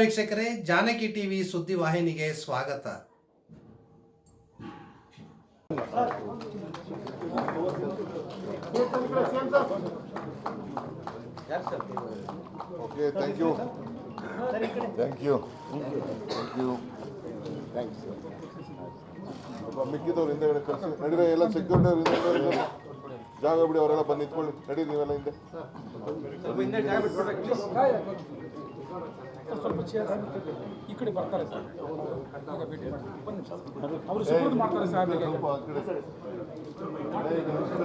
ವೀಕ್ಷಕರೇ ಜಾನಕಿ ಟಿವಿ ಸುದ್ದಿ ವಾಹಿನಿಗೆ ಸ್ವಾಗತ. Okay thank you thank you thank you thanks ಅಪ್ಪ ಮಿಕ್ಕಿದವ್ರು ಹಿಂದೆಗಡೆ ಕಳಿಸಿ ನಡೀರಿ ಎಲ್ಲ ಸೆಕ್ಯೂರಿಟಿ ಅವ್ರು ಹಿಂದೆ ಹಿಂದೆ ಜಾಗ ಬಿಡಿ ಅವರೆಲ್ಲ ಬಂದು ನಿಂತ್ಕೊಳ್ಳಿ. ನಡೀರಿ ನೀವೆಲ್ಲ ಹಿಂದೆ. ಸ್ವಲ್ಪ ಚೇರ್ ಈ ಕಡೆ ಬರ್ತಾರೆ ಸರ್. ಈಗ ಭೇಟಿ ಮಾಡಿ ಬನ್ನಿ ಸರ್. ಅವರು ಸಪೋರ್ಟ್ ಮಾಡ್ತಾರೆ ಸರ್ ಆ ಕಡೆ ಏ, ಈಗ ಸರ್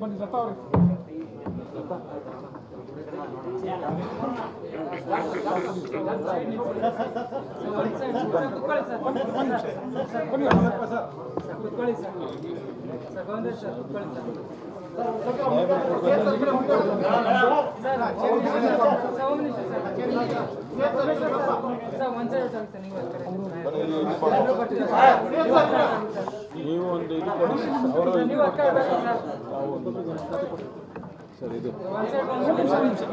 ಬನ್ನಿ ಲತಾ ಸರ್. ಬನ್ನಿ ಬನ್ನಿ, ಇಲ್ಲಿ ಬಾ. ನೀವು ಒಂದು ಇದು ಕೊಡಿ. ಸರ್ ಇದು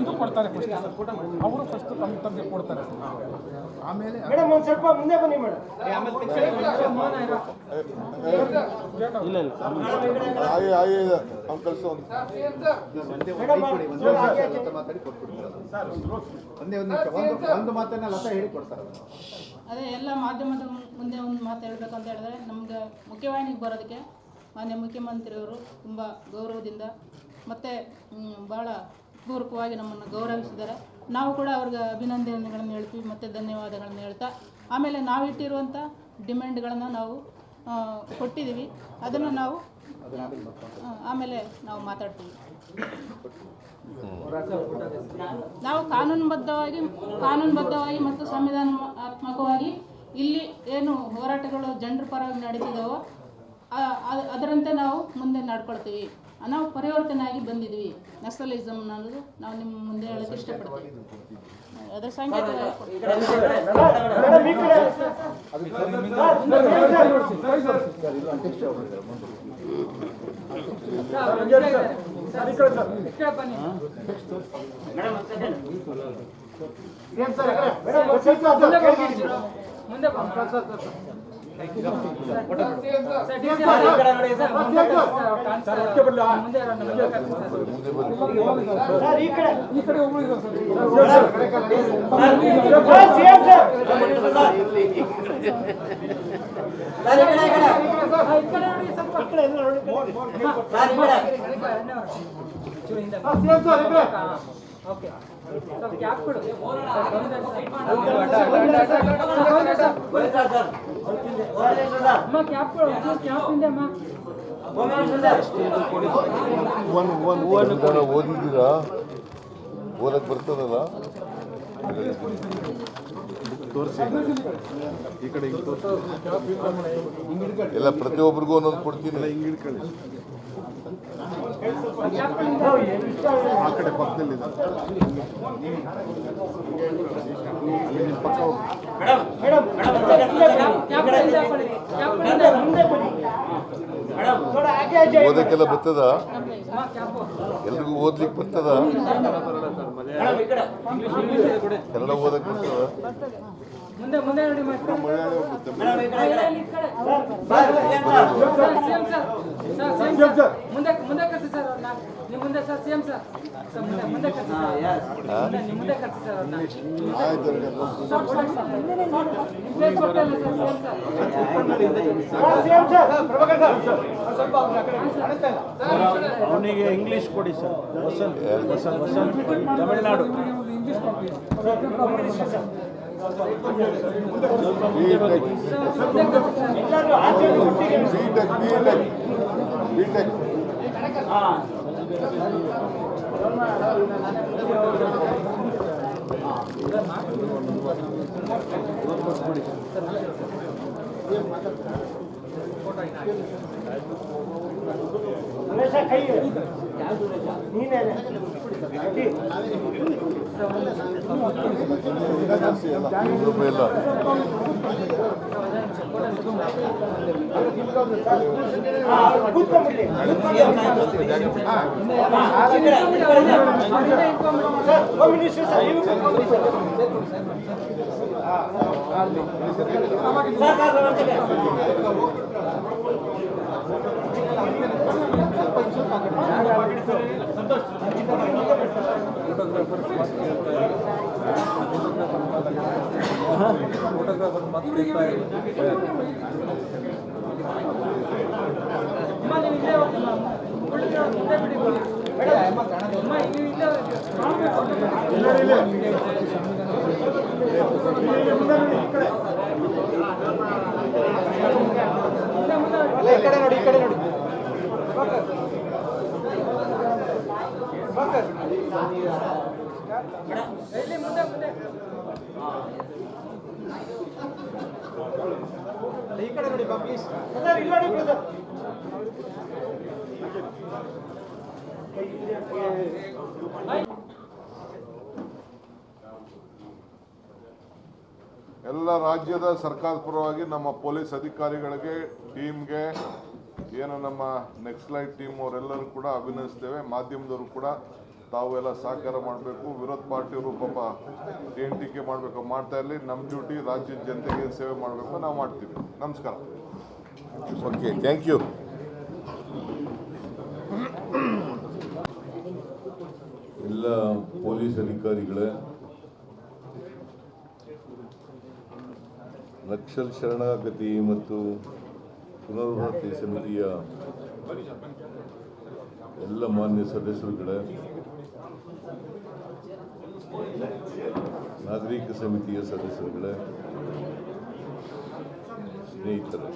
ಇದು ಕೊಡ್ತಾರೆ ಫಸ್ಟ್ ಅವರು ಫಸ್ಟ್ ತಮ್ಮ ತಮಗೆ ಕೊಡ್ತಾರೆ. ಆಮೇಲೆ ಮೇಡಮ್ ಒಂದ್ ಸ್ವಲ್ಪ ಮುಂದೆ ಬನ್ನಿ ಮೇಡಮ್. ಇಲ್ಲ ಇಲ್ಲ ಇದೆ. ಅವ್ನು ಕಳಿಸು ಒಂದು ಹಾಗೆ ಒಂದೇ ಒಂದು ನಿಮಿಷ. ಒಂದು ಒಂದು ಮಾತನ್ನ ಲತಾ ಹೇಳಿ ಕೊಡ್ತಾರೆ. ಅದೇ ಎಲ್ಲ ಮಾಧ್ಯಮದ ಮುಂದೆ ಒಂದು ಮಾತು ಹೇಳಬೇಕು ಅಂತ ಹೇಳಿದ್ರೆ ನಮ್ಗೆ ಮುಖ್ಯವಾಹಿನಿಗೆ ಬರೋದಕ್ಕೆ ಮಾನ್ಯ ಮುಖ್ಯಮಂತ್ರಿಯವರು ತುಂಬ ಗೌರವದಿಂದ ಮತ್ತು ಭಾಳ ಪೂರ್ವಕವಾಗಿ ನಮ್ಮನ್ನು ಗೌರವಿಸಿದ್ದಾರೆ. ನಾವು ಕೂಡ ಅವ್ರಿಗೆ ಅಭಿನಂದನೆಗಳನ್ನು ಹೇಳ್ತೀವಿ, ಮತ್ತು ಧನ್ಯವಾದಗಳನ್ನು ಹೇಳ್ತಾ, ಆಮೇಲೆ ನಾವು ಇಟ್ಟಿರುವಂಥ ಡಿಮ್ಯಾಂಡ್ಗಳನ್ನು ನಾವು ಕೊಟ್ಟಿದ್ದೀವಿ. ಅದನ್ನು ನಾವು ಆಮೇಲೆ ನಾವು ಮಾತಾಡ್ತೀವಿ. ನಾವು ಕಾನೂನುಬದ್ಧವಾಗಿ ಕಾನೂನುಬದ್ಧವಾಗಿ ಮತ್ತು ಸಂವಿಧಾನಾತ್ಮಕವಾಗಿ ಇಲ್ಲಿ ಏನು ಹೋರಾಟಗಳು ಜನರ ಪರವಾಗಿ ನಡೀತಿದ್ದಾವೋ ಅದರಂತೆ ನಾವು ಮುಂದೆ ನಡ್ಕೊಳ್ತೀವಿ. ನಾವು ಪರಿವರ್ತನೆ ಆಗಿ ಬಂದಿದ್ವಿ ನಕ್ಸಲಿಸಮ್ ಅನ್ನೋದು ನಾವು ನಿಮ್ಮ ಮುಂದೆ ಹೇಳಕ್ಕೆ ಇಷ್ಟಪಡ್ತೀವಿ ಅದರ ಕೆಳಗಿಡಿ. ಮುಂದೆ ಬನ್ನಿ ಸರ್ ಓದಕ್ ಬರ್ತದಲ್ಲ? ತೋರಿಸಿ. ಈ ಕಡೆ ಎಲ್ಲ ಓದಿದ್ದೀರಾ ಪ್ರತಿಯೊಬ್ಬರಿಗೂ ಒಂದೊಂದು ಕೊಡ್ತೀನಿ. ಆ ಕಡೆ ಪಕ್ಕದಲ್ಲಿದೆ ಓದಕ್ಕೆಲ್ಲ ಬರ್ತದ? ಎಲ್ರಿಗೂ ಓದ್ಲಿಕ್ಕೆ ಬರ್ತದ? ಕನ್ನಡ ಓದಕ್ಕೆ ಬರ್ತದ? ಮುಂದೆ ಮುಂದೆ ನೋಡಿ ಮುಂದೆ ಮುಂದೆ ಕರ್ಸಿ ಸರ್ ಅವ್ರನ್ನ ಮುಂದೆ ಸರ್ ಸರ್ ಮುಂದೆ ಮುಂದೆ ಕರ್ಸಿ ಸರ್ ನೀವು ಮುಂದೆ ಕರ್ಸಿ ಸರ್ ಅವ್ರನ್ನ ಆಯ್ತು ನಿಮ್ಮ ಪ್ಲೇಸ್ ಕೊಟ್ಟಲ್ಲ ಸರ್ ಸೇಮ್ ಸರ್ ಅವನಿಗೆ ಇಂಗ್ಲಿಷ್ ಕೊಡಿ sir Vasanth Vasanth Vasanth Tamil Nadu English B Tech B Tech B Tech ನೀನೇ ಎಲ್ಲ ಗ್ರೂಪ್ ಎಲ್ಲ ಕೂತ್ಕೊಂಡ್ಬಿಡ್ಲಿ ಸರ್ ಹೋಮ್ ಮಿನಿಸ್ಟರ್ ಸರ್ ನೀವು ಕೂತ್ಕೊಂಡ್ಬಿಡಿ ಸರ್ ಸರ್ ಸರ್ ಒಂದ್ಸಲ. ಅಮ್ಮ ನೀವು ಇಲ್ಲೇ ಹೋಗಿ ಹುಡುಗರು ಮುಂದೆ ಬಿಡಿ ಅಮ್ಮ ನೀವು ಇಲ್ಲೇ ಅಲ್ಲ, ಈ ಕಡೆ ನೋಡಿ ಈ ಕಡೆ ನೋಡಿ ಇಲ್ಲಿ ಮುಂದೆ ಮುಂದೆ ಎಲ್ಲ ರಾಜ್ಯದ ಸರ್ಕಾರ ಪರವಾಗಿ ನಮ್ಮ ಪೊಲೀಸ್ ಅಧಿಕಾರಿಗಳಿಗೆ, ಟೀಮ್ಗೆ, ಏನು ನಮ್ಮ ನೆಕ್ಸ್ಲೈಟ್ ಟೀಮ್ ಅವರೆಲ್ಲರೂ ಕೂಡ ಅಭಿನಯಿಸ್ತೇವೆ ಮಾಧ್ಯಮದವರು ಕೂಡ ತಾವು ಎಲ್ಲ ಸಹಕಾರ ಮಾಡಬೇಕು, ವಿರೋಧ ಪಾರ್ಟಿಯವರು ಪಾಪ ಟೀಕೆ ಮಾಡಬೇಕು, ಮಾಡ್ತಾ ಇರಲಿ ನಮ್ಮ ಡ್ಯೂಟಿ ರಾಜ್ಯದ ಜನತೆಗೆ ಸೇವೆ ಮಾಡಬೇಕು ನಾವು ಮಾಡ್ತೀವಿ. ನಮಸ್ಕಾರ. ಓಕೆ ಥ್ಯಾಂಕ್ ಯು ಎಲ್ಲ ಪೊಲೀಸ್ ಅಧಿಕಾರಿಗಳೇ, ನಕ್ಸಲ್ ಶರಣಾಗತಿ ಮತ್ತು ಪುನರ್ವಸತಿ ಸಮಿತಿಯ ಎಲ್ಲ ಮಾನ್ಯ ಸದಸ್ಯರುಗಳೇ ನಾಗರಿಕ ಸಮಿತಿಯ ಸದಸ್ಯರುಗಳೇ ಸ್ನೇಹಿತರು.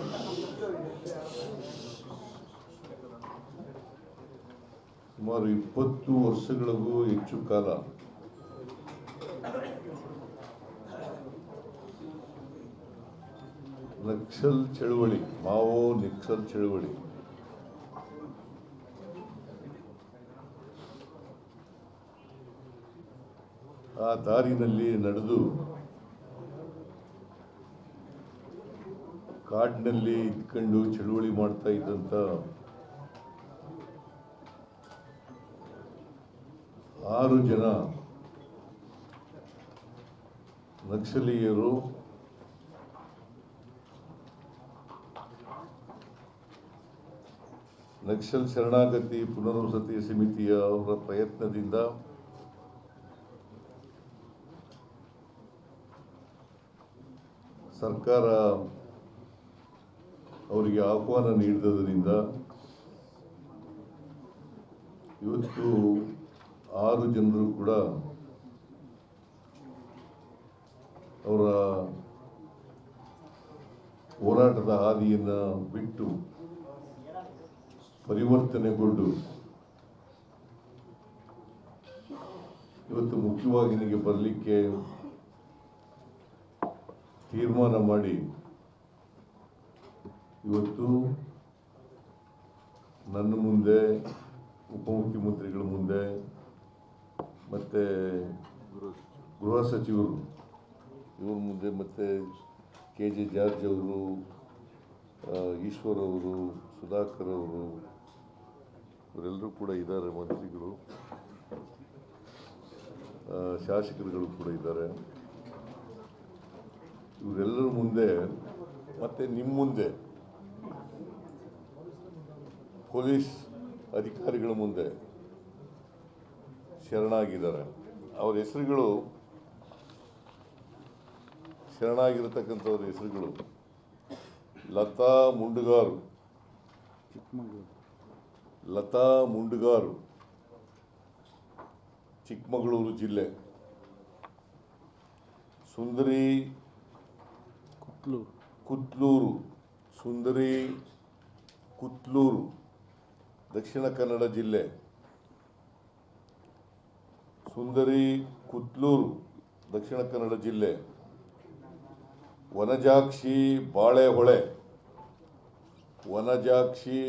ಸುಮಾರು ಇಪ್ಪತ್ತು ವರ್ಷಗಳಿಗೂ ಹೆಚ್ಚು ಕಾಲ ನಕ್ಸಲ್ ಚಳುವಳಿ ಮಾವೋ ನಿಕ್ಸಲ್ ಚಳುವಳಿ. ಆ ದಾರಿನಲ್ಲಿ ನಡೆದು ಕಾಡಿನಲ್ಲಿ ಇದ್ಕೊಂಡು ಚಳುವಳಿ ಮಾಡ್ತಾ ಇದ್ದಂತ ಆರು ಜನ ನಕ್ಸಲೀಯರು ನಕ್ಸಲ್ ಶರಣಾಗತಿ ಪುನರ್ವಸತಿ ಸಮಿತಿಯ ಅವರ ಪ್ರಯತ್ನದಿಂದ ಸರ್ಕಾರ ಅವರಿಗೆ ಆಹ್ವಾನ ನೀಡಿದ್ದರಿಂದ ಇವತ್ತು ಆರು ಜನರು ಕೂಡ ಅವರ ಹೋರಾಟದ ಹಾದಿಯನ್ನು ಬಿಟ್ಟು ಪರಿವರ್ತನೆಗೊಂಡು ಇವತ್ತು ಮುಖ್ಯವಾಹಿನಿಗೆ ಬರಲಿಕ್ಕೆ ತೀರ್ಮಾನ ಮಾಡಿ. ಇವತ್ತು ನನ್ನ ಮುಂದೆ, ಉಪಮುಖ್ಯಮಂತ್ರಿಗಳ ಮುಂದೆ, ಮತ್ತು ಗೃಹ ಸಚಿವರು, ಇವ್ರ ಮುಂದೆ ಮತ್ತು ಕೆ ಜೆ ಜಾರ್ಜ್ ಅವರು ಈಶ್ವರ್ ಅವರು, ಸುಧಾಕರ್ ಅವರು, ಇವರೆಲ್ಲರೂ ಕೂಡ ಇದ್ದಾರೆ, ಮಂತ್ರಿಗಳು. ಶಾಸಕರುಗಳು ಕೂಡ ಇದ್ದಾರೆ. ಇವರೆಲ್ಲರ ಮುಂದೆ, ಮತ್ತು ನಿಮ್ಮ ಮುಂದೆ, ಪೊಲೀಸ್ ಅಧಿಕಾರಿಗಳ ಮುಂದೆ ಶರಣಾಗಿದ್ದಾರೆ. ಅವ್ರ ಹೆಸರುಗಳು, ಶರಣಾಗಿರತಕ್ಕಂಥವ್ರ ಹೆಸರುಗಳು ಲತಾ ಮುಂಡುಗಾರು. ಲತಾ ಮುಂಡುಗಾರು, ಚಿಕ್ಕಮಗಳೂರು ಜಿಲ್ಲೆ. ಸುಂದರಿ ಕುತ್ಲೂರು. ಸುಂದರಿ ಕುತ್ಲೂರು, ದಕ್ಷಿಣ ಕನ್ನಡ ಜಿಲ್ಲೆ. ಸುಂದರಿ ಕುತ್ಲೂರು, ದಕ್ಷಿಣ ಕನ್ನಡ ಜಿಲ್ಲೆ. ವನಜಾಕ್ಷಿ ಬಾಳೆಹೊಳೆ. ವನಜಾಕ್ಷಿ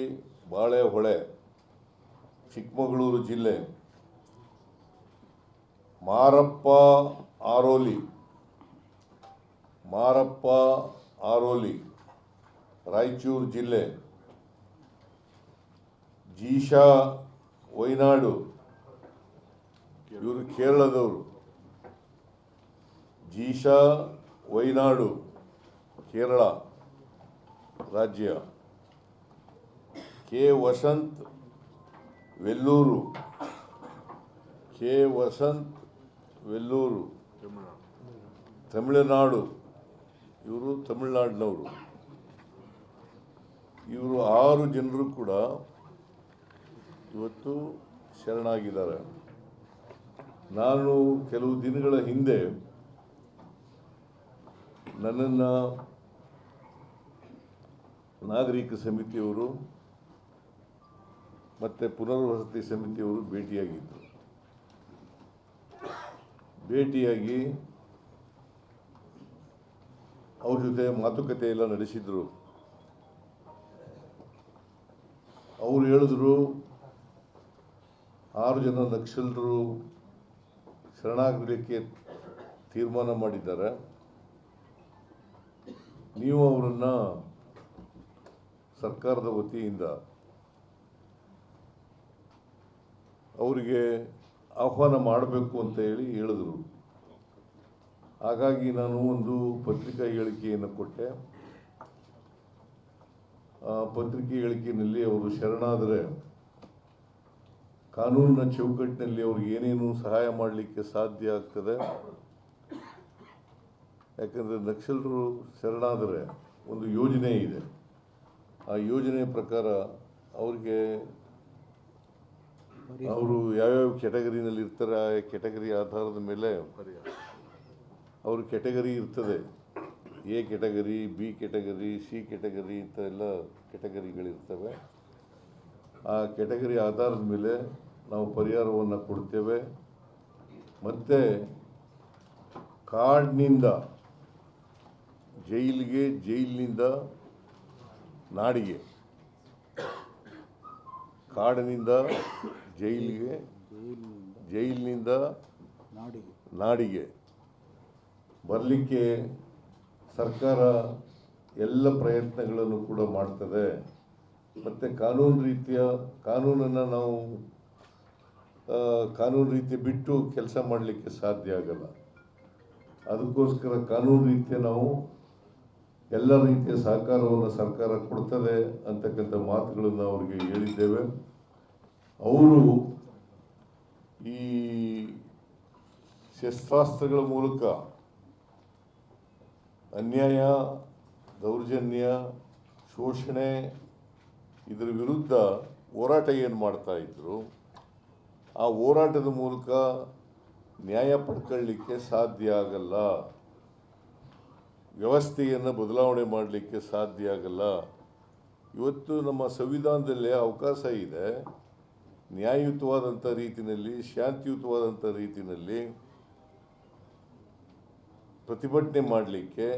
ಬಾಳೆಹೊಳೆ, ಚಿಕ್ಕಮಗಳೂರು ಜಿಲ್ಲೆ. ಮಾರಪ್ಪ ಆರೋಲಿ. ಮಾರಪ್ಪ ಆರೋಲಿ ರಾಯಚೂರು ಜಿಲ್ಲೆ ಜೀಶಾ ವೈನಾಡು ಇವರು ಕೇರಳದವರು. ಜೀಶಾ ವೈನಾಡು ಕೇರಳ ರಾಜ್ಯ. ಕೆ. ವಸಂತ್ ವೆಲ್ಲೂರು. ಕೆ. ವಸಂತ್ ವೆಲ್ಲೂರು. ತಮಿಳುನಾಡು. ಇವರು ತಮಿಳ್ನಾಡಿನವರು. ಇವರು ಆರು ಜನರು ಕೂಡ ಇವತ್ತು ಶರಣಾಗಿದ್ದಾರೆ. ನಾನು ಕೆಲವು ದಿನಗಳ ಹಿಂದೆ ನನ್ನನ್ನು ನಾಗರಿಕ ಸಮಿತಿಯವರು ಮತ್ತು ಪುನರ್ವಸತಿ ಸಮಿತಿಯವರು ಭೇಟಿಯಾಗಿದ್ದರು. ಭೇಟಿಯಾಗಿ ಅವ್ರ ಜೊತೆ ಮಾತುಕತೆ ಎಲ್ಲ ನಡೆಸಿದ್ರು. ಅವರು ಹೇಳಿದ್ರು, ಆರು ಜನ ನಕ್ಸಲರು ಶರಣಾಗಲಿಕ್ಕೆ ತೀರ್ಮಾನ ಮಾಡಿದ್ದಾರೆ. ನೀವು ಅವರನ್ನು ಸರ್ಕಾರದ ವತಿಯಿಂದ ಅವರಿಗೆ ಆಹ್ವಾನ ಮಾಡಬೇಕು ಅಂತ ಹೇಳಿ ಹೇಳಿದ್ರು. ಹಾಗಾಗಿ ನಾನು ಒಂದು ಪತ್ರಿಕಾ ಹೇಳಿಕೆಯನ್ನು ಕೊಟ್ಟೆ. ಆ ಪತ್ರಿಕೆ ಹೇಳಿಕೆಯಲ್ಲಿ ಅವರು ಶರಣಾದರೆ ಕಾನೂನಿನ ಚೌಕಟ್ಟಿನಲ್ಲಿ ಅವ್ರಿಗೆ ಏನೇನು ಸಹಾಯ ಮಾಡಲಿಕ್ಕೆ ಸಾಧ್ಯ ಆಗ್ತದೆ? ಯಾಕಂದರೆ ನಕ್ಸಲರು ಶರಣಾದರೆ ಒಂದು ಯೋಜನೆ ಇದೆ. ಆ ಯೋಜನೆ ಪ್ರಕಾರ ಅವ್ರಿಗೆ ಅವರು ಯಾವ್ಯಾವ ಕೆಟಗರಿನಲ್ಲಿ ಇರ್ತಾರೆ ಆ ಕೆಟಗರಿ ಆಧಾರದ ಮೇಲೆ ಅವ್ರ ಕೆಟಗರಿ ಇರ್ತದೆ. A category B category C category ಇಂಥ ಎಲ್ಲ ಕೆಟಗರಿಗಳಿರ್ತವೆ ಆ ಕೆಟಗರಿ ಆಧಾರದ ಮೇಲೆ ನಾವು ಪರಿಹಾರವನ್ನು ಕೊಡ್ತೇವೆ. ಮತ್ತು ಕಾಡಿನಿಂದ, ಜೈಲಿಗೆ, ಜೈಲಿನಿಂದ ನಾಡಿಗೆ. ಕಾಡಿನಿಂದ, ಜೈಲಿಗೆ, ಜೈಲಿನಿಂದ ನಾಡಿಗೆ. ಬರಲಿಕ್ಕೆ ಸರ್ಕಾರ ಎಲ್ಲ ಪ್ರಯತ್ನಗಳನ್ನು ಕೂಡ ಮಾಡ್ತದೆ. ಮತ್ತು ಕಾನೂನು ರೀತಿಯ ಕಾನೂನನ್ನು ನಾವು ಕಾನೂನು ರೀತಿ ಬಿಟ್ಟು ಕೆಲಸ ಮಾಡಲಿಕ್ಕೆ ಸಾಧ್ಯ ಆಗಲ್ಲ. ಅದಕ್ಕೋಸ್ಕರ ಕಾನೂನು ರೀತಿಯ ನಾವು ಎಲ್ಲ ರೀತಿಯ ಸಹಕಾರವನ್ನು ಸರ್ಕಾರ ಕೊಡ್ತದೆ ಅಂತಕ್ಕಂಥ ಮಾತುಗಳನ್ನು ಅವರಿಗೆ ಹೇಳಿದ್ದೇವೆ. ಅವರು ಈ ಶಸ್ತ್ರಾಸ್ತ್ರಗಳ ಮೂಲಕ ಅನ್ಯಾಯ, ದೌರ್ಜನ್ಯ, ಶೋಷಣೆ ಇದರ ವಿರುದ್ಧ ಹೋರಾಟ ಏನು ಮಾಡ್ತಾ ಇದ್ದರು ಆ ಹೋರಾಟದ ಮೂಲಕ ನ್ಯಾಯ ಪಡ್ಕೊಳ್ಳಿಕ್ಕೆ ಸಾಧ್ಯ ಆಗಲ್ಲ, ವ್ಯವಸ್ಥೆಯನ್ನು ಬದಲಾವಣೆ ಮಾಡಲಿಕ್ಕೆ ಸಾಧ್ಯ ಆಗಲ್ಲ. ಇವತ್ತು ನಮ್ಮ ಸಂವಿಧಾನದಲ್ಲೇ ಅವಕಾಶ ಇದೆ. ನ್ಯಾಯಯುತವಾದಂಥ ರೀತಿಯಲ್ಲಿ ಶಾಂತಿಯುತವಾದಂಥ ರೀತಿಯಲ್ಲಿ ಪ್ರತಿಭಟನೆ ಮಾಡಲಿಕ್ಕೆ,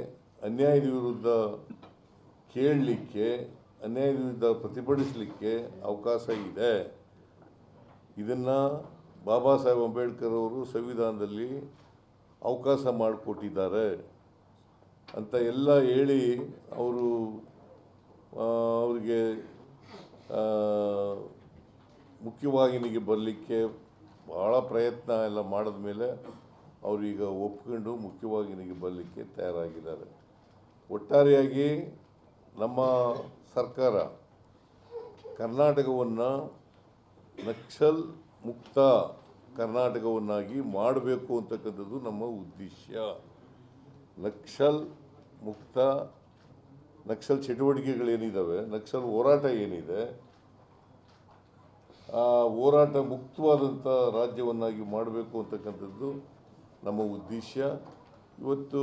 ಅನ್ಯಾಯದ ವಿರುದ್ಧ ಕೇಳಲಿಕ್ಕೆ, ಅನ್ಯಾಯದ ವಿರುದ್ಧ ಪ್ರತಿಭಟಿಸಲಿಕ್ಕೆ ಅವಕಾಶ ಇದೆ. ಇದನ್ನು ಬಾಬಾ ಸಾಹೇಬ್ ಅಂಬೇಡ್ಕರ್ ಅವರು ಸಂವಿಧಾನದಲ್ಲಿ ಅವಕಾಶ ಮಾಡಿಕೊಟ್ಟಿದ್ದಾರೆ ಅಂತ ಎಲ್ಲ ಹೇಳಿ ಅವರು ಅವರಿಗೆ ಮುಖ್ಯವಾಹಿನಿಗೆ ಬರಲಿಕ್ಕೆ ಭಾಳ ಪ್ರಯತ್ನ ಎಲ್ಲ ಮಾಡಿದ ಮೇಲೆ ಅವರೀಗ ಒಪ್ಕೊಂಡು ಮುಖ್ಯವಾಗಿ ನನಗೆ ಬರಲಿಕ್ಕೆ ತಯಾರಾಗಿದ್ದಾರೆ. ಒಟ್ಟಾರೆಯಾಗಿ ನಮ್ಮ ಸರ್ಕಾರ ಕರ್ನಾಟಕವನ್ನು ನಕ್ಸಲ್ ಮುಕ್ತ ಕರ್ನಾಟಕವನ್ನಾಗಿ ಮಾಡಬೇಕು ಅಂತಕ್ಕಂಥದ್ದು ನಮ್ಮ ಉದ್ದೇಶ. ನಕ್ಸಲ್ ಮುಕ್ತ, ನಕ್ಸಲ್ ಚಟುವಟಿಕೆಗಳೇನಿದ್ದಾವೆ ನಕ್ಸಲ್ ಹೋರಾಟ ಏನಿದೆ ಹೋರಾಟ ಮುಕ್ತವಾದಂಥ ರಾಜ್ಯವನ್ನಾಗಿ ಮಾಡಬೇಕು ಅಂತಕ್ಕಂಥದ್ದು ನಮ್ಮ ಉದ್ದೇಶ ಇವತ್ತು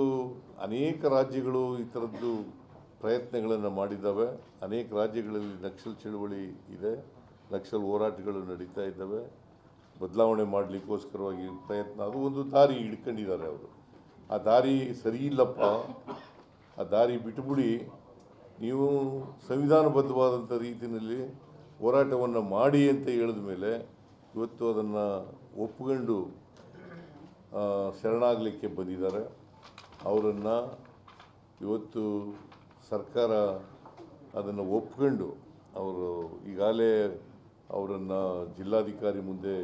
ಅನೇಕ ರಾಜ್ಯಗಳು ಈ ಥರದ್ದು ಪ್ರಯತ್ನಗಳನ್ನು ಮಾಡಿದ್ದಾವೆ. ಅನೇಕ ರಾಜ್ಯಗಳಲ್ಲಿ ನಕ್ಸಲ್ ಚಳುವಳಿ ಇದೆ. ನಕ್ಸಲ್ ಹೋರಾಟಗಳು ನಡೀತಾ ಇದ್ದಾವೆ. ಬದಲಾವಣೆ ಮಾಡಲಿಕ್ಕೋಸ್ಕರವಾಗಿ ಪ್ರಯತ್ನ. ಅದು ಒಂದು ದಾರಿ ಹಿಡ್ಕೊಂಡಿದ್ದಾರೆ ಅವರು. ಆ ದಾರಿ ಸರಿ ಇಲ್ಲಪ್ಪ. ಆ ದಾರಿ ಬಿಟ್ಟುಬಿಡಿ ನೀವು ಸಂವಿಧಾನಬದ್ಧವಾದಂಥ ರೀತಿಯಲ್ಲಿ ಹೋರಾಟವನ್ನು ಮಾಡಿ ಅಂತ ಹೇಳಿದ ಮೇಲೆ ಇವತ್ತು ಅದನ್ನು ಒಪ್ಕೊಂಡು ಆ, ಶರಣಾಗಲಿಕ್ಕೆ ಬಂದಿದ್ದಾರೆ. ಅವರನ್ನು ಇವತ್ತು ಸರ್ಕಾರ ಅದನ್ನು ಒಪ್ಕೊಂಡು ಅವರು ಈಗಾಗಲೇ ಅವರನ್ನು ಜಿಲ್ಲಾಧಿಕಾರಿ ಮುಂದೆ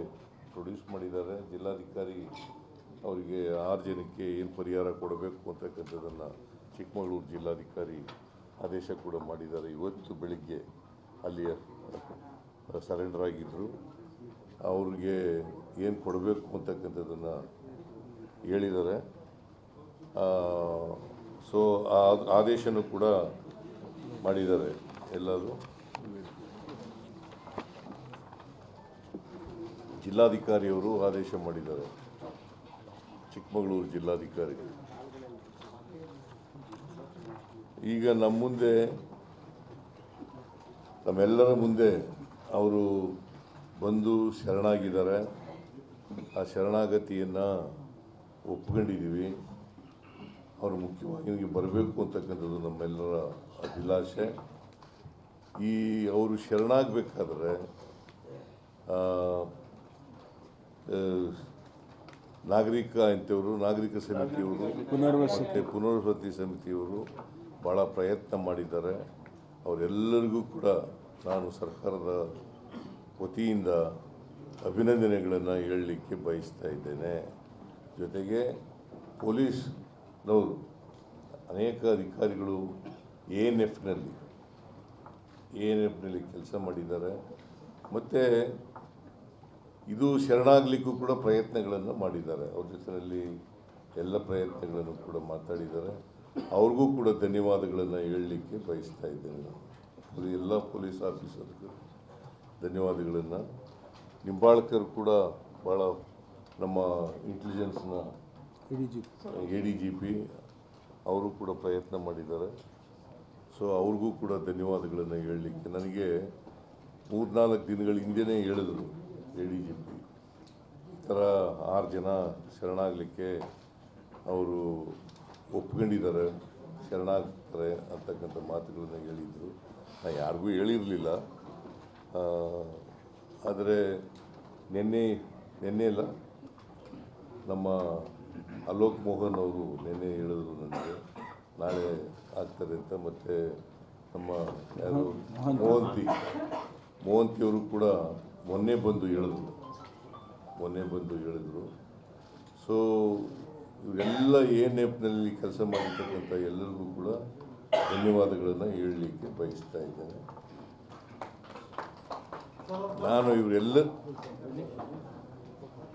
ಪ್ರೊಡ್ಯೂಸ್ ಮಾಡಿದ್ದಾರೆ. ಜಿಲ್ಲಾಧಿಕಾರಿ ಅವರಿಗೆ ಆರು ಜನಕ್ಕೆ ಏನು ಪರಿಹಾರ ಕೊಡಬೇಕು ಅಂತಕ್ಕಂಥದ್ದನ್ನು ಚಿಕ್ಕಮಗಳೂರು ಜಿಲ್ಲಾಧಿಕಾರಿ ಆದೇಶ ಕೂಡ ಮಾಡಿದ್ದಾರೆ. ಇವತ್ತು ಬೆಳಿಗ್ಗೆ ಅಲ್ಲಿಯ ಸರೆಂಡರ್ ಆಗಿದ್ದರು ಅವ್ರಿಗೆ ಏನು ಕೊಡಬೇಕು ಅಂತಕ್ಕಂಥದ್ದನ್ನು ಹೇಳಿದ್ದಾರೆ. ಸೊ, ಆ ಆದೇಶನೂ ಕೂಡ ಮಾಡಿದ್ದಾರೆ ಎಲ್ಲರೂ ಜಿಲ್ಲಾಧಿಕಾರಿಯವರು ಆದೇಶ ಮಾಡಿದ್ದಾರೆ. ಚಿಕ್ಕಮಗಳೂರು ಜಿಲ್ಲಾಧಿಕಾರಿ. ಈಗ ನಮ್ಮ ಮುಂದೆ ನಮ್ಮೆಲ್ಲರ ಮುಂದೆ ಅವರು ಬಂದು ಶರಣಾಗಿದ್ದಾರೆ. ಆ ಶರಣಾಗತಿಯನ್ನು ಒಪ್ಕೊಂಡಿದ್ದೀವಿ. ಅವರು ಮುಖ್ಯವಾಗಿ ಬರಬೇಕು ಅಂತಕ್ಕಂಥದ್ದು ನಮ್ಮೆಲ್ಲರ ಅಭಿಲಾಷೆ. ಈ ಅವರು ಶರಣಾಗಬೇಕಾದ್ರೆ ನಾಗರಿಕ ಅಂತವರು ನಾಗರಿಕ ಸಮಿತಿಯವರು ಪುನರ್ವಸತಿ ಪುನರ್ವಸತಿ ಸಮಿತಿಯವರು ಭಾಳ ಪ್ರಯತ್ನ ಮಾಡಿದ್ದಾರೆ. ಅವರೆಲ್ಲರಿಗೂ ಕೂಡ ನಾನು ಸರ್ಕಾರದ ವತಿಯಿಂದ ಅಭಿನಂದನೆಗಳನ್ನು ಹೇಳಲಿಕ್ಕೆ ಬಯಸ್ತಾ ಇದ್ದೇನೆ. ಜೊತೆಗೆ ಪೊಲೀಸ್ನವರು ಅನೇಕ ಅಧಿಕಾರಿಗಳು ಎ ಎನ್ ಎಫ್ನಲ್ಲಿ ಎ ಎನ್ ಎಫ್ನಲ್ಲಿ ಕೆಲಸ ಮಾಡಿದ್ದಾರೆ. ಮತ್ತು ಇದು ಶರಣಾಗಲಿಕ್ಕೂ ಕೂಡ ಪ್ರಯತ್ನಗಳನ್ನು ಮಾಡಿದ್ದಾರೆ. ಅವ್ರ ಜೊತೆಯಲ್ಲಿ ಎಲ್ಲ ಪ್ರಯತ್ನಗಳನ್ನು ಕೂಡ ಮಾತಾಡಿದ್ದಾರೆ. ಅವ್ರಿಗೂ ಕೂಡ ಧನ್ಯವಾದಗಳನ್ನು ಹೇಳಲಿಕ್ಕೆ ಬಯಸ್ತಾ ಇದ್ದೇನೆ ನಾನು. ಎಲ್ಲ ಪೊಲೀಸ್ ಆಫೀಸರ್ಗೂ ಧನ್ಯವಾದಗಳನ್ನು. ನಿಂಬಾಳ್ಕರ್ ಕೂಡ ಭಾಳ ನಮ್ಮ ಇಂಟೆಲಿಜೆನ್ಸ್ನ ಎ ಡಿ ಜಿ ಪಿ ಅವರು ಕೂಡ ಪ್ರಯತ್ನ ಮಾಡಿದ್ದಾರೆ. ಸೊ ಅವ್ರಿಗೂ ಕೂಡ ಧನ್ಯವಾದಗಳನ್ನು ಹೇಳಲಿಕ್ಕೆ. ನನಗೆ ಮೂರ್ನಾಲ್ಕು ದಿನಗಳ ಹಿಂದೆಯೇ ಹೇಳಿದರು ಎ ಡಿ ಜಿ ಪಿ ಈ ಥರ ಆರು ಜನ ಶರಣಾಗಲಿಕ್ಕೆ ಅವರು ಒಪ್ಕೊಂಡಿದ್ದಾರೆ. ಶರಣಾಗ್ತಾರೆ ಅಂತಕ್ಕಂಥ ಮಾತುಗಳನ್ನು ಹೇಳಿದರು. ನಾನು ಯಾರಿಗೂ ಹೇಳಿರಲಿಲ್ಲ. ಆದರೆ ನಿನ್ನೆ ನಿನ್ನೆ ಇಲ್ಲ ನಮ್ಮ ಅಲೋಕ್ ಮೋಹನ್ ಅವರು ನಿನ್ನೆ ಹೇಳಿದ್ರು ನನಗೆ ನಾಳೆ ಆಗ್ತಾರೆ ಅಂತ. ಮತ್ತು ನಮ್ಮ ಯಾರು? ಮೋಹಂತಿ. ಮೋಹಂತಿಯವರು ಕೂಡ ಮೊನ್ನೆ ಬಂದು ಹೇಳಿದ್ರು. ಮೊನ್ನೆ ಬಂದು ಹೇಳಿದ್ರು. ಸೊ ಇವರೆಲ್ಲ ಎ ಎನ್ ಎಫ್ನಲ್ಲಿ ಕೆಲಸ ಮಾಡಿರ್ತಕ್ಕಂಥ ಎಲ್ಲರಿಗೂ ಕೂಡ ಧನ್ಯವಾದಗಳನ್ನು ಹೇಳಲಿಕ್ಕೆ ಬಯಸ್ತಾ ಇದ್ದೇನೆ. ನಾನು ಇವರೆಲ್ಲ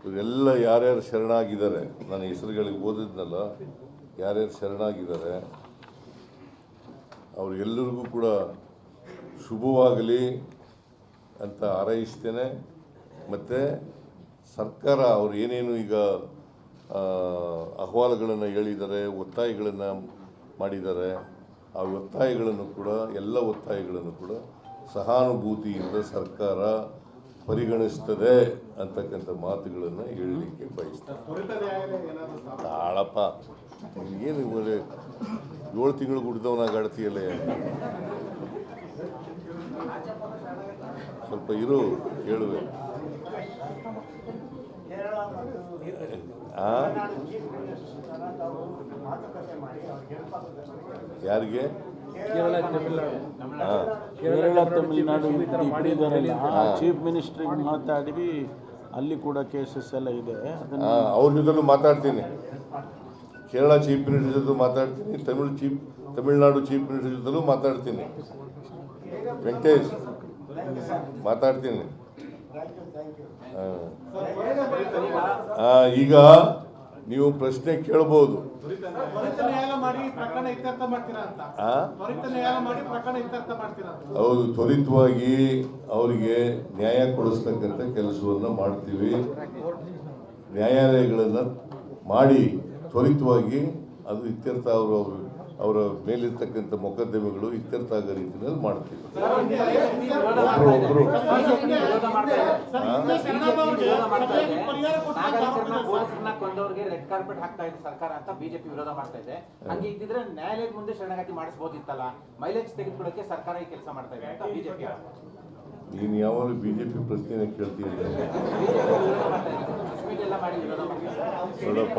ಇವರೆಲ್ಲ ಯಾರ್ಯಾರು ಶರಣಾಗಿದ್ದಾರೆ, ನನ್ನ ಹೆಸರುಗಳಿಗೆ ಓದಿದ್ನಲ್ಲ, ಯಾರ್ಯಾರು ಶರಣಾಗಿದ್ದಾರೆ ಅವ್ರಿಗೆಲ್ಲರಿಗೂ ಕೂಡ ಶುಭವಾಗಲಿ ಅಂತ ಹಾರೈಸ್ತೇನೆ. ಮತ್ತು ಸರ್ಕಾರ ಅವರು ಏನೇನು ಈಗ ಅಹವಾಲುಗಳನ್ನು ಹೇಳಿದ್ದಾರೆ, ಒತ್ತಾಯಗಳನ್ನು ಮಾಡಿದ್ದಾರೆ, ಆ ಒತ್ತಾಯಗಳನ್ನು ಕೂಡ, ಎಲ್ಲ ಒತ್ತಾಯಗಳನ್ನು ಕೂಡ ಸಹಾನುಭೂತಿಯಿಂದ ಸರ್ಕಾರ ಪರಿಗಣಿಸ್ತದೆ ಅಂತಕ್ಕಂಥ ಮಾತುಗಳನ್ನು ಹೇಳಲಿಕ್ಕೆ ಬಯಸ್ತಾರೆ ತಾಳಪ್ಪ, ಏನು ಏಳು ತಿಂಗಳು ಗುಡ್ದವನಾಗ ಆಡ್ತೀಯಲ್ಲ ಸ್ವಲ್ಪ ಇರು ಹೇಳುವೆ? ಯಾರಿಗೆ? ಕೇರಳ ತಮಿಳುನಾಡು. ಚೀಫ್ ಮಿನಿಸ್ಟ್ರಿಗೆ ಮಾತಾಡಿ ಅಲ್ಲಿ ಕೂಡ ಕೇಸಸ್ ಎಲ್ಲ ಇದೆ. ಅವ್ರ ಜೊತೆಲೂ ಮಾತಾಡ್ತೀನಿ. ಕೇರಳ ಚೀಫ್ ಮಿನಿಸ್ಟರ್ ಜೊತೆ ಮಾತಾಡ್ತೀನಿ Tamil chief Tamil Nadu chief minister ಜೊತೆಲೂ ಮಾತಾಡ್ತೀನಿ. ವೆಂಕಟೇಶ್ ಮಾತಾಡ್ತೀನಿ. ಈಗ ನೀವು ಪ್ರಶ್ನೆ ಕೇಳ್ಬೋದು. ಹೌದು, ತ್ವರಿತವಾಗಿ ಅವರಿಗೆ ನ್ಯಾಯ ಕೊಡಿಸ್ತಕ್ಕಂಥ ಕೆಲಸವನ್ನು ಮಾಡ್ತೀವಿ. ನ್ಯಾಯಾಲಯಗಳನ್ನು ಮಾಡಿ, ತ್ವರಿತವಾಗಿ ಅದು ಇತ್ಯರ್ಥ ಅವರು ಅವರ ಮೇಲಿರ್ತಕ್ಕಂಥ ಮೊಕದ್ದಮೆಗಳು ಇತ್ಯರ್ಥ ಆಗೋ ರೀತಿಯಲ್ಲಿ ಮಾಡ್ತೀವಿ ನಾಗರಿಕರನ್ನ ಪೊಲೀಸರನ್ನ ಕೊಂದವ್ರಿಗೆ ರೆಡ್ ಕಾರ್ಪೆಟ್ ಹಾಕ್ತಾ ಇದೆ ಸರ್ಕಾರ ಅಂತ ಬಿಜೆಪಿ ವಿರೋಧ ಮಾಡ್ತಾ ಇದೆ ಹಂಗೆ ಇದ್ದಿದ್ರೆ ನ್ಯಾಯಾಲಯದ ಮುಂದೆ ಶರಣಾಗತಿ ಮಾಡಿಸಬಹುದಿತ್ತಲ್ಲ ಮೈಲೇಜ್ ತೆಗೆದುಕೊಳ್ಳೋಕೆ ಸರ್ಕಾರ ಈ ಕೆಲಸ ಮಾಡ್ತಾ ಇದೆ ಅಂತ ಬಿಜೆಪಿ ನೀನು ಯಾವಾಗಲೂ ಬಿ ಜೆ ಪಿ ಪ್ರಶ್ನೆನ ಕೇಳ್ತೀನಿ ನೋಡಪ್ಪ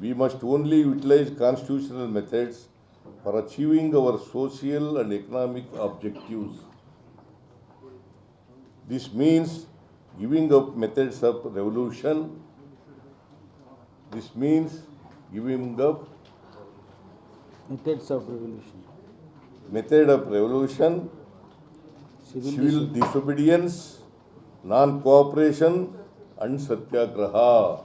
We must only utilize constitutional methods for achieving our social and economic objectives. This means giving up methods of revolution. This means giving up methods of revolution. Method of revolution, civil, civil disobedience, non-cooperation, and satyagraha.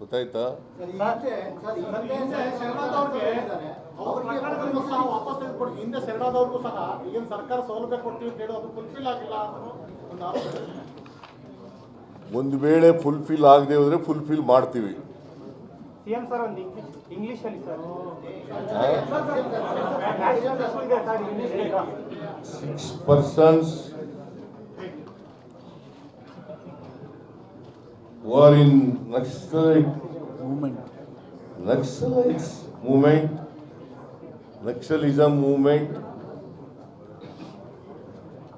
ಗೊತ್ತಾಯ್ತಾ? ಒಂದು ವೇಳೆ fulfil ಆಗದೆ ಹೋದ್ರೆ fulfil ಮಾಡ್ತೀವಿ. Six sir war in Naxalite movement. Naxalites movement, Naxalism movement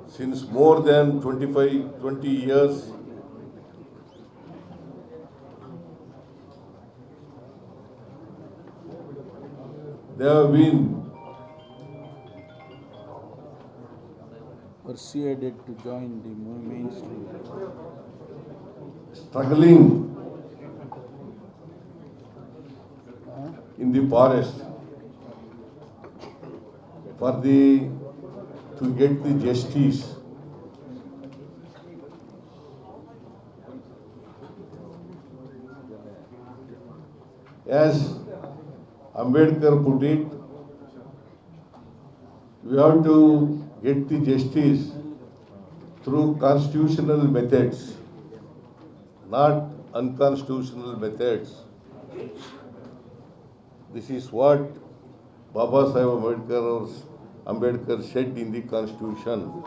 since more than 25, 20 years. They have been persuaded to join the mainstream struggling in the forest. For the to get the justice. As Ambedkar put it, we have to get the justice through constitutional methods not unconstitutional methods. This is what Baba Sahib Ambedkar Ambedkar said in the constitution.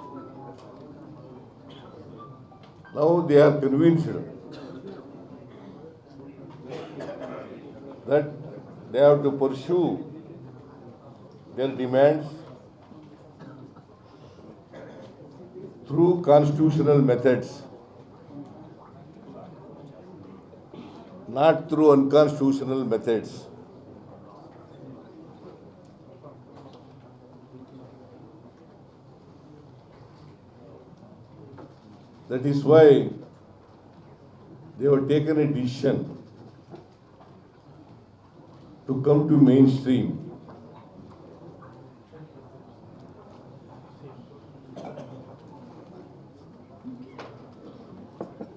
Now they are convinced that they have to pursue their demands through constitutional methods. Not through unconstitutional methods. That is why they have taken a decision to come to mainstream.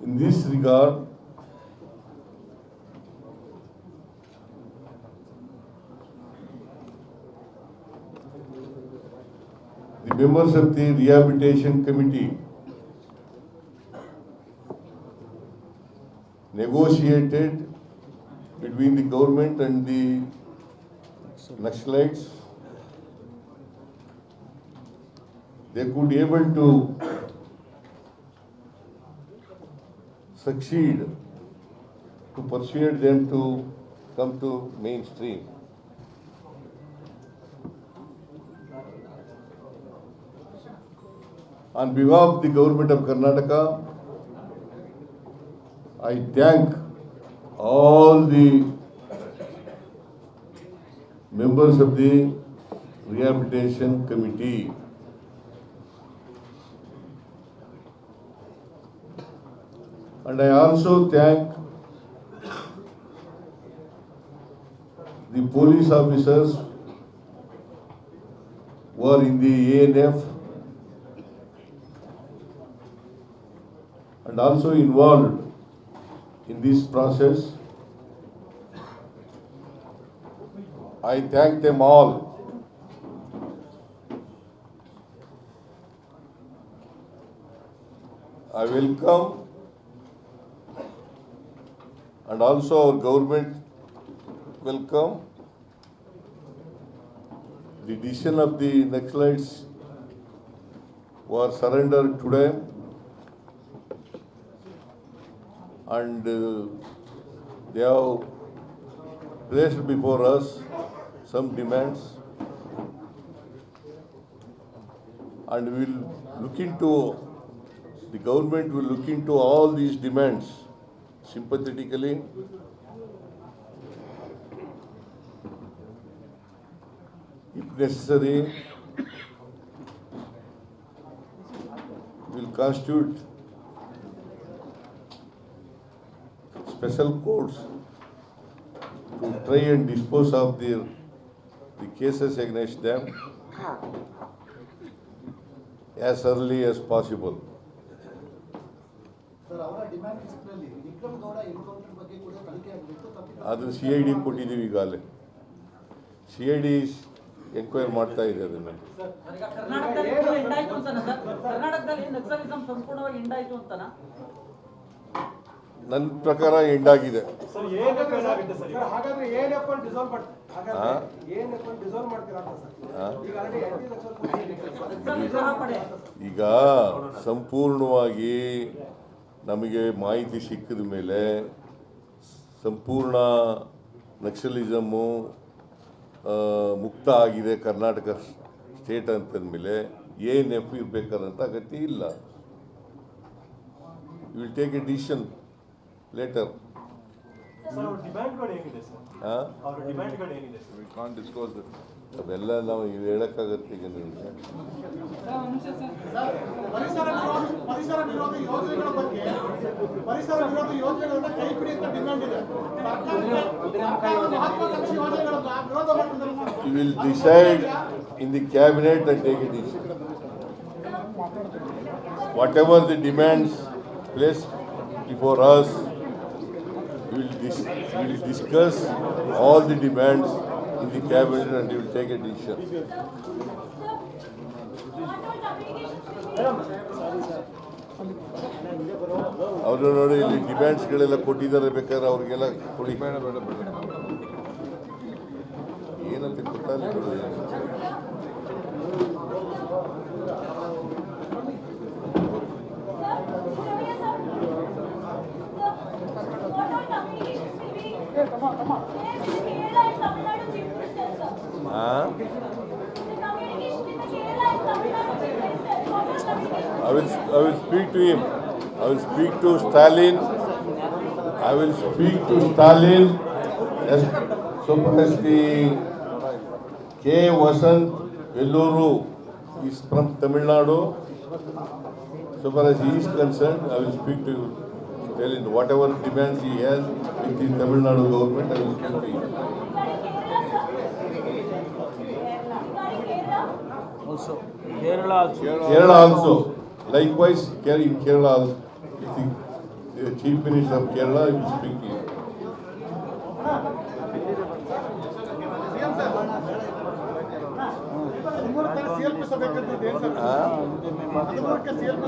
In this regard, the members of the rehabilitation committee negotiated between the government and the Naxalites. They could be able to succeed to persuade them to come to mainstream. On behalf of the government of Karnataka, I thank all the members of the rehabilitation committee. And I also thank the police officers who are in the ANF and also involved in this process. I thank them all. I welcome and also our government welcome the decision of the Naxalites who are surrendered today and uh, they have placed before us some demands. And we will look into the government will look into all these demands sympathetically. If necessary will constitute special courts to try and dispose of their the cases against them as early as possible. Sir ಅವರ demand ಲಿಸ್ಟ್ನಲ್ಲಿ Vikram Gowda encounter ಬಗ್ಗೆ ಕೂಡ ತನಿಖೆ ಆಗಬೇಕು ತಪ್ಪಿತ ಅದು C I D ಕೊಟ್ಟಿದ್ದೀವಿ ಈಗಾಗಲೇ. C I D enquire ಮಾಡ್ತಾ ಇದೆ ಅದನ್ನು. ಕರ್ನಾಟಕದಲ್ಲಿ full end ನನ್ನ ಪ್ರಕಾರ ಎಂಡ್ ಆಗಿದೆ ಈಗ? ಸಂಪೂರ್ಣವಾಗಿ ನಮಗೆ ಮಾಹಿತಿ ಸಿಕ್ಕಿದ ಮೇಲೆ ಸಂಪೂರ್ಣ ನಕ್ಸಲಿಸಮು ಮುಕ್ತ ಆಗಿದೆ ಕರ್ನಾಟಕ ಸ್ಟೇಟ್ ಅಂತಂದಮೇಲೆ ಏನು ಎಫ್ ಇರಬೇಕಾದಂಥ ಅಗತ್ಯ ಇಲ್ಲ. You will take a decision later sir ಅವ್ರ ಡಿಮ್ಯಾಂಡ್ಗಳು ಏನಿದೆ ಸರ್ ಹಾಂ ಅವ್ರ ಡಿಮ್ಯಾಂಡ್ಗಳು ಏನಿದೆ sir We can't disclose that. ಅವೆಲ್ಲ ನಾವು ಹೇಳೋಕ್ಕಾಗತ್ತೆ ಈಗ ನಿಮಗೆ. ಪರಿಸರ ವಿರೋಧ ಪರಿಸರ ವಿರೋಧ ಯೋಜನೆಗಳ ಬಗ್ಗೆ ಪರಿಸರ ವಿರೋಧ ಯೋಜನೆಗಳನ್ನ ಕೈ ಬಿಡಿ ಅಂತ ಡಿಮ್ಯಾಂಡ್ ಇದೆ. ಸರ್ಕಾರಕ್ಕೆ ಸರ್ಕಾರ ಮಹತ್ವಾಕಾಂಕ್ಷಿ ಯೋಜನೆಗಳನ್ನ ವಿರೋಧ ಮಾಡ್ತಿದ್ದಾರೆ sir You will decide in the cabinet and take a decision. Whatever the demands placed before us, we will dis- will discuss all the demands in the cabinet and we will take a decision. ಅವರು ನೋಡಿ ಇಲ್ಲಿ ಡಿಮ್ಯಾಂಡ್ಸ್ಗಳೆಲ್ಲ ಕೊಟ್ಟಿದ್ದಾರೆ ಬೇಕಾದ್ರೆ ಅವ್ರಿಗೆಲ್ಲ ಕೊಡಿ ಏನಂತ ಗೊತ್ತಾಗಲಿ I will, I will speak to him. I will speak to Stalin. I will speak to Stalin as the K. Vasant Velluru is from Tamil Nadu. So far as he is concerned, I will speak to Stalin. Whatever demands he has with the Tamil Nadu government, I will speak to him. Also, Kerala also. Kerala also. Likewise, Ker- in Kerala, also, the, the chief minister of Kerala I will speak to you. ಹದಿಮೂರಕ್ಕೆ CLP